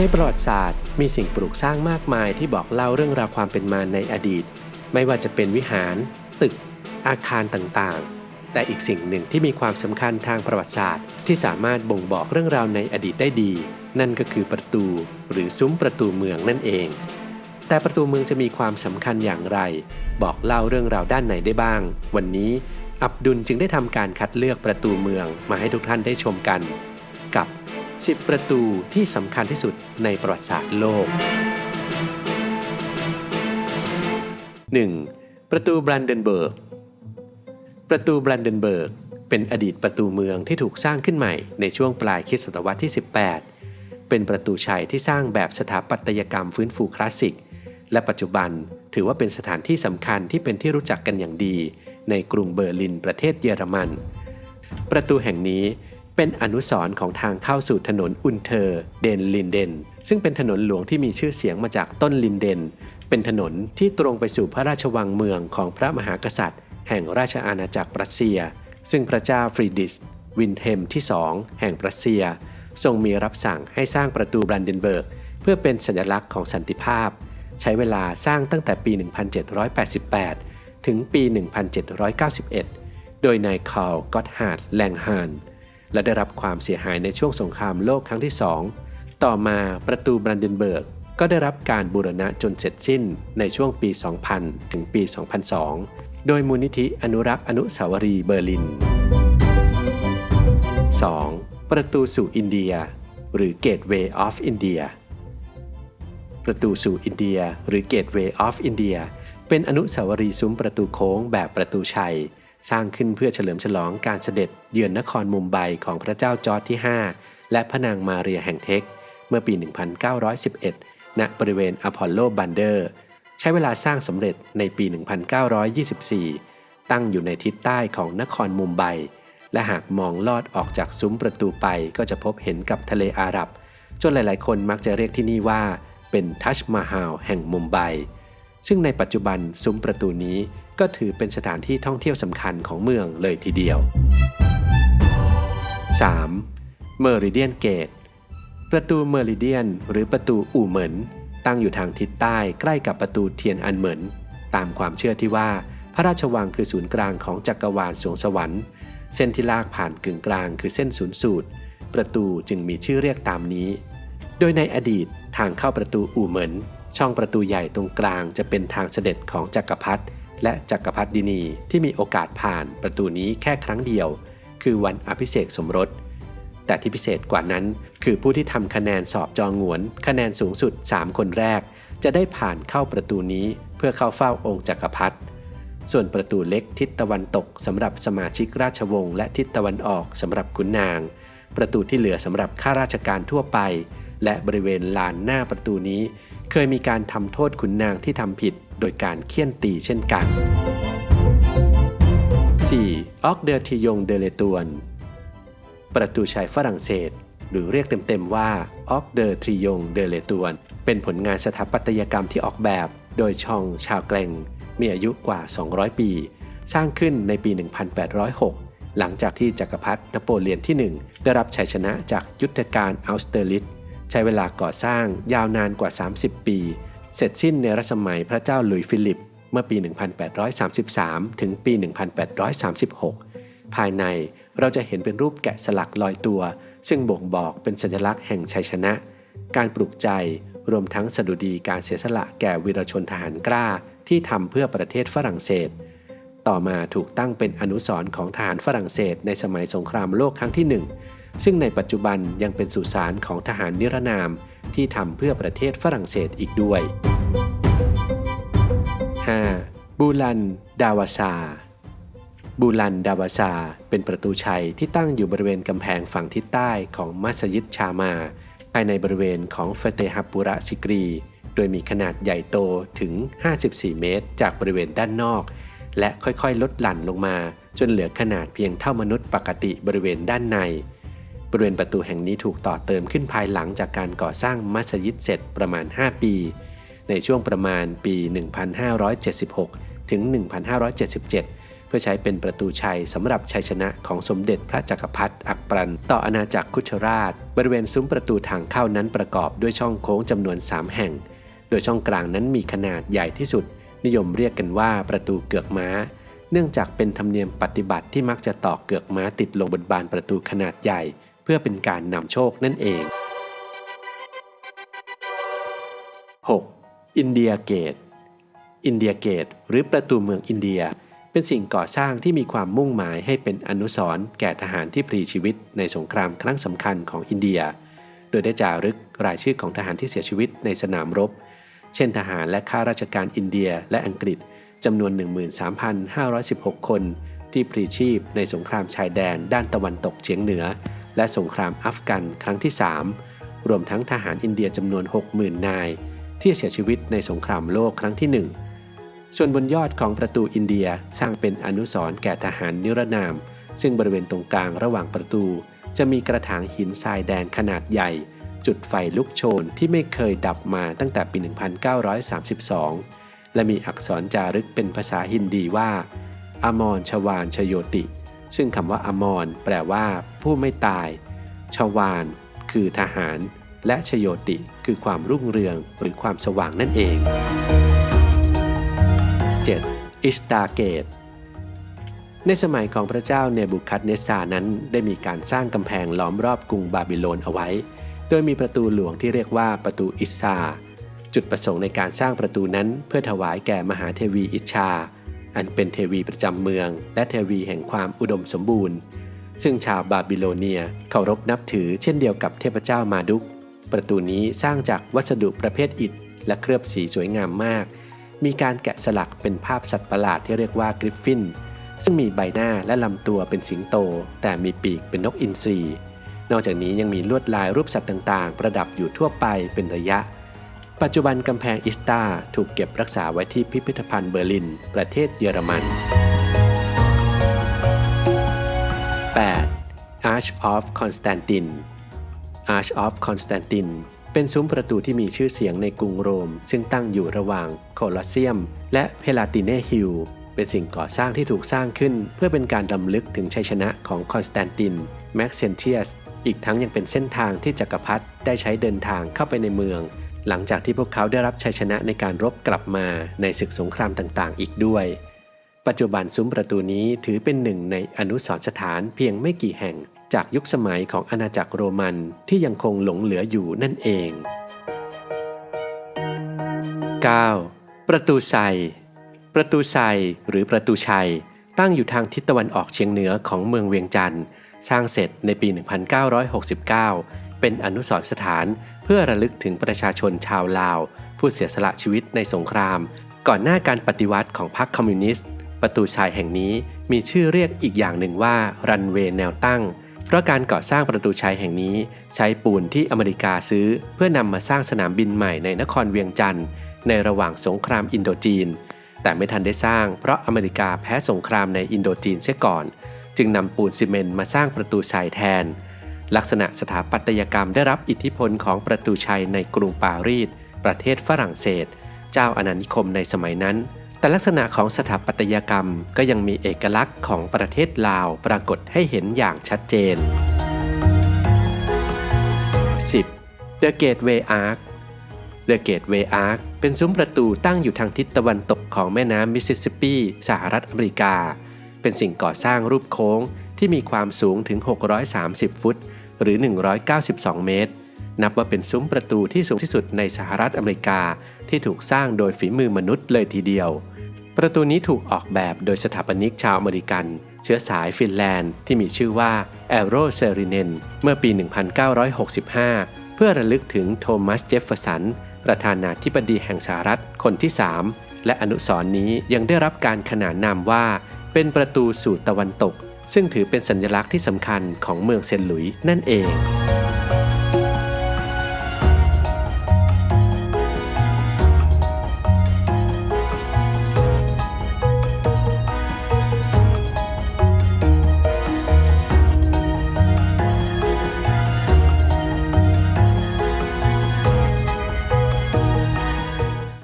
ในประวัติศาสตร์มีสิ่งปลูกสร้างมากมายที่บอกเล่าเรื่องราวความเป็นมาในอดีต ไม่ว่าจะเป็นวิหาร ตึก อาคารต่างๆ แต่อีกสิ่งหนึ่งที่มีความสำคัญทางประวัติศาสตร์ ที่สามารถบ่งบอกเรื่องราวในอดีตได้ดี นั่นก็คือประตู หรือซุ้มประตูเมืองนั่นเอง แต่ประตูเมืองจะมีความสำคัญอย่างไร บอกเล่าเรื่องราวด้านไหนได้บ้าง วันนี้อับดุลจึงได้ทำการคัดเลือกประตูเมืองมาให้ทุกท่านได้ชมกัน กับ 10 ประตูที่สำคัญที่สุดในประวัติศาสตร์โลก 1. ประตูแบรนเดนเบิร์ก ประตูแบรนเดนเบิร์กเป็นอดีตประตูเมืองที่ถูกสร้างขึ้นใหม่ในช่วงปลายคริสตศตวรรษที่ 18 เป็นประตูชัยที่สร้างแบบสถาปัตยกรรมฟื้นฟูคลาสสิก และปัจจุบันถือว่าเป็นสถานที่สำคัญที่เป็นที่รู้จักกันอย่างดี ในกรุงเบอร์ลินประเทศเยอรมัน ประตูแห่งนี้ เป็นอนุสรณ์ของทางเข้าสู่ถนนอุนเทอร์เดนลินเดน ซึ่งเป็นถนนหลวงที่มีชื่อเสียงมาจากต้นลินเดน เป็นถนนที่ตรงไปสู่พระราชวังเมืองของพระมหากษัตริย์ แห่งราชอาณาจักรรัสเซีย ซึ่งพระเจ้าฟรีดิส วินเทมที่สองแห่งรัสเซีย ทรงมีรับสั่งให้สร้างประตูบรันเดนเบิร์ก เพื่อเป็นสัญลักษณ์ของสันติภาพ ใช้เวลาสร้างตั้งแต่ปี 1788 ถึงปี 1791 โดยนายคาร์ลก็อตฮาร์ดแลงฮาน และได้รับความเสียหายในช่วงสงครามโลกครั้งที่สองต่อมาประตูบรันเดนเบิร์ก ก็ได้รับการบูรณะจนเสร็จสิ้นในช่วงปี 2000 ถึงปี 2002 โดยมูลนิธิอนุรักษ์อนุสาวรีย์เบอร์ลิน 2. ประตูสู่อินเดีย หรือ Gateway of India ประตูสู่อินเดีย หรือ Gateway of India เป็นอนุสาวรีย์ซุ้มประตูโค้งแบบประตูชัย สร้างขึ้นเพื่อเฉลิมฉลองการเสด็จเยือนนครมุมไบของพระเจ้าจอร์จที่ 5 และพระนางมาเรียแห่งเท็กเมื่อปี 1911 ณ บริเวณอพอลโลบันเดอร์ ใช้เวลาสร้างสำเร็จในปี 1924 ตั้งอยู่ในทิศใต้ของนครมุมไบ และหากมองลอดออกจากซุ้มประตูไปก็จะพบเห็นกับทะเลอาหรับ จนหลาย ๆ คนมักจะเรียกที่นี่ว่าเป็นทัชมาฮาลแห่งมุมไบ ซึ่งในปัจจุบันซุ้มประตูนี้ก็ถือเป็นสถานที่ท่องเที่ยวสำคัญของเมืองเลยทีเดียว 3. เมอริเดียนเกต ประตูเมอริเดียน หรือประตูอู่เหมินตั้งอยู่ทางทิศใต้ใกล้กับประตูเทียนอันเหมินตามความเชื่อที่ว่า พระราชวังคือศูนย์กลางของจักรวาลสวงสวรรค์ เส้นที่ลากผ่านกึ่งกลางคือเส้นศูนย์สูตร ประตูจึงมีชื่อเรียกตามนี้ โดยในอดีตทางเข้าประตูอู่เหมิน ช่องประตูใหญ่ตรงกลางจะเป็นทางเสด็จของจักรพรรดิและจักรพรรดินีที่มีโอกาสผ่านประตูนี้แค่ครั้งเดียว คือวันอภิเษกสมรส แต่ที่พิเศษกว่านั้น คือผู้ที่ทำคะแนนสอบจองหวน คะแนนสูงสุด 3 คนแรก จะได้ผ่านเข้าประตูนี้เพื่อเข้าเฝ้าองค์จักรพรรดิส่วนประตูเล็กทิศตะวันตกสำหรับสมาชิกราชวงศ์และทิศตะวันออกสำหรับขุนนาง ประตูที่เหลือสำหรับข้าราชการทั่วไป และบริเวณลานหน้าประตูนี้ เคยมีการทำโทษขุนนางที่ทำผิดโดยการเคี่ยนตีเช่นกัน 4. ออกเดอร์ทิยงเดเลตวน ประตูชัยฝรั่งเศส หรือเรียกเต็มๆว่าออกเดอร์ทริยงเดเลตวน เป็นผลงานสถาปัตยกรรมที่ออกแบบ โดยชองชาวแกลงมีอายุกว่า 200 ปี สร้างขึ้นในปี 1806 หลังจากที่จักรพรรดินโปเลียนที่ 1 ได้รับชัยชนะจากยุทธการอัลสเตอร์ลิส ใช้เวลาก่อสร้างยาวนานกว่า 30 ปี เสร็จสิ้นในรัชสมัยพระเจ้าหลุยส์ฟิลิป เมื่อปี 1833 ถึงปี 1836 ภายในเราจะเห็นเป็นรูปแกะสลักลอยตัว ซึ่งบ่งบอกเป็นสัญลักษณ์แห่งชัยชนะ การปลุกใจรวมทั้งสดุดีการเสียสละแก่วีรชนทหารกล้าที่ทำเพื่อประเทศฝรั่งเศส ต่อมาถูกตั้งเป็นอนุสรณ์ของทหารฝรั่งเศสในสมัยสงครามโลกครั้งที่หนึ่ง ซึ่งในปัจจุบันยังเป็นสุสานของทหารนิรนามที่ทำเพื่อประเทศฝรั่งเศสอีกด้วย 5. บูลัน ดาวาซา บูลัน ดาวาซา เป็นประตูชัยที่ตั้งอยู่บริเวณกำแพงฝั่งทิศใต้ของมัสยิดชามา ภายในบริเวณของเฟเตฮับปุระซิกรี โดยมีขนาดใหญ่โตถึง 54 เมตร จากบริเวณด้านนอก และค่อยๆ ลดหลั่นลงมา จนเหลือขนาดเพียงเท่ามนุษย์ปกติบริเวณด้านใน บริเวณประตูแห่งนี้ถูกต่อเติมขึ้นภายหลังจากการก่อสร้างมัสยิดเสร็จประมาณ 5 ปี ในช่วงประมาณปี 1576 ถึง 1577 เพื่อใช้เป็นประตูชัยสำหรับชัยชนะของสมเด็จพระจักรพรรดิอักปรันต่ออาณาจักรคุชราช บริเวณซุ้มประตูทางเข้านั้นประกอบด้วยช่องโค้งจำนวน 3 แห่ง โดยช่องกลางนั้นมีขนาดใหญ่ที่สุด นิยมเรียกกันว่าประตูเกือกม้าเนื่องจากเป็นธรรมเนียมปฏิบัติที่มักจะตอกเกือกม้าติดลงบนบานประตูขนาดใหญ่ พื่อเป็นการนำโชคนั่นเอง 6. อินเดียเกต อินเดียเกต หรือประตูเมืองอินเดีย เป็นสิ่งก่อสร้างที่มีความมุ่งหมายให้เป็นอนุสรณ์แก่ทหารที่พลีชีวิตในสงครามครั้งสำคัญของอินเดีย โดยได้จารึกรายชื่อของทหารที่เสียชีวิตในสนามรบ เช่นทหารและข้าราชการอินเดียและอังกฤษจำนวน 13,516 คน ที่พลีชีพในสงครามชายแดนด้านตะวันตกเฉียงเหนือ และสงครามอัฟกันครั้งที่ 3 รวมทั้งทหารอินเดียจำนวน 60,000 นาย ที่เสียชีวิตในสงครามโลกครั้งที่ 1 ส่วนบนยอดของประตูอินเดียสร้างเป็นอนุสรณ์แก่ทหารนิรนาม ซึ่งบริเวณตรงกลางระหว่างประตู จะมีกระถางหินทรายแดงขนาดใหญ่ จุดไฟลุกโชนที่ไม่เคยดับมาตั้งแต่ปี 1932 และมีอักษรจารึกเป็นภาษาฮินดีว่า อมรชวานชโยติ ซึ่งคำว่าอมรแปลว่า ผู้ไม่ตาย ชวาน คือทหาร และชโยติ คือความรุ่งเรืองหรือความสว่างนั่นเอง 7. อิสตาเกต ในสมัยของพระเจ้าเนบูคัดเนสซานั้นได้มีการสร้างกำแพงล้อมรอบกรุงบาบิโลนเอาไว้ โดยมีประตูหลวงที่เรียกว่าประตูอิสซาจุดประสงค์ในการสร้างประตูนั้นเพื่อถวายแก่มหาเทวีอิชา อันเป็นเทวีประจำเมือง และเทวีแห่งความอุดมสมบูรณ์ ซึ่งชาวบาบิโลเนียเคารพนับถือเช่นเดียวกับเทพเจ้ามาดุก ประตูนี้สร้างจากวัสดุประเภทอิฐ และเคลือบสีสวยงามมาก มีการแกะสลักเป็นภาพสัตว์ประหลาดที่เรียกว่ากริฟฟิน ซึ่งมีใบหน้าและลำตัวเป็นสิงโต แต่มีปีกเป็นนกอินทรีนอกจากนี้ยังมีลวดลายรูปสัตว์ต่างๆ ประดับอยู่ทั่วไปเป็นระยะ ปัจจุบันกำแพงอิสตาถูกเก็บรักษาไว้ที่พิพิธภัณฑ์เบอร์ลิน ประเทศเยอรมัน 8. Arch of Constantine Arch of Constantine เป็นซุ้มประตูที่มีชื่อเสียงในกรุงโรม ซึ่งตั้งอยู่ระหว่างโคลอสเซียม และเพลาติเนฮิลเป็นสิ่งก่อสร้างที่ถูกสร้างขึ้น เพื่อเป็นการดำลึกถึงชัยชนะของคอนสแตนตินแม็กเซนเทียส อีกทั้งยังเป็นเส้นทางที่จักรพรรดิได้ใช้เดินทางเข้าไปในเมือง หลังจากที่พวกเขาได้รับชัยชนะในการรบกลับมาในศึกสงครามต่างๆ อีกด้วย ปัจจุบันซุ้มประตูนี้ถือเป็นหนึ่งในอนุสรณ์สถานเพียงไม่กี่แห่งจากยุคสมัยของอาณาจักรโรมันที่ยังคงหลงเหลืออยู่นั่นเอง 9. ประตูไซ ประตูไซหรือประตูชัย ตั้งอยู่ทางทิศตะวันออกเฉียงเหนือของเมืองเวียงจันทร์ สร้างเสร็จในปี 1969 เป็นอนุสรณ์สถานเพื่อระลึกถึงประชาชนชาวลาว ผู้เสียสละชีวิตในสงคราม ก่อนหน้าการปฏิวัติของพรรคคอมมิวนิสต์ ประตูชัยแห่งนี้มีชื่อเรียกอีกอย่างหนึ่งว่ารันเวย์แนวตั้ง เพราะการก่อสร้างประตูชัยแห่งนี้ ใช้ปูนที่อเมริกาซื้อ เพื่อนำมาสร้างสนามบินใหม่ในนครเวียงจันทร์ในระหว่างสงครามอินโดจีน แต่ไม่ทันได้สร้างเพราะอเมริกาแพ้สงครามในอินโดจีนเสียก่อน จึงนำปูนซีเมนต์มาสร้างประตูชัยแทน ลักษณะสถาปัตยกรรมได้รับอิทธิพลของประตูชัยในกรุงปารีส ประเทศฝรั่งเศส เจ้าอาณานิคมในสมัยนั้น แต่ลักษณะของสถาปัตยกรรมก็ยังมีเอกลักษณ์ของประเทศลาวปรากฏให้เห็นอย่างชัดเจน 10. The Gateway Arch The Gateway Arch เป็นซุ้มประตูตั้งอยู่ทางทิศตะวันตกของแม่น้ำมิสซิสซิปปี สหรัฐอเมริกา เป็นสิ่งก่อสร้างรูปโค้ง ที่มีความสูงถึง 630 ฟุต หรือ 192 เมตร นับว่าเป็นซุ้มประตูที่สูงที่สุดในสหรัฐอเมริกาที่ถูกสร้างโดยฝีมือมนุษย์เลยทีเดียว ประตูนี้ถูกออกแบบโดยสถาปนิกชาวอเมริกัน เชื้อสายฟินแลนด์ที่มีชื่อว่าแอโรเซริเนนเมื่อปี 1965 เพื่อระลึกถึงโทมัสเจฟเฟอร์สันประธานาธิบดีแห่งสหรัฐคนที่ 3 และอนุสรณ์นี้ยังได้รับการขนานนามว่า เป็นประตูสู่ตะวันตก ซึ่งถือเป็นสัญลักษณ์ที่สำคัญของเมืองเซนหลุยนั่นเอง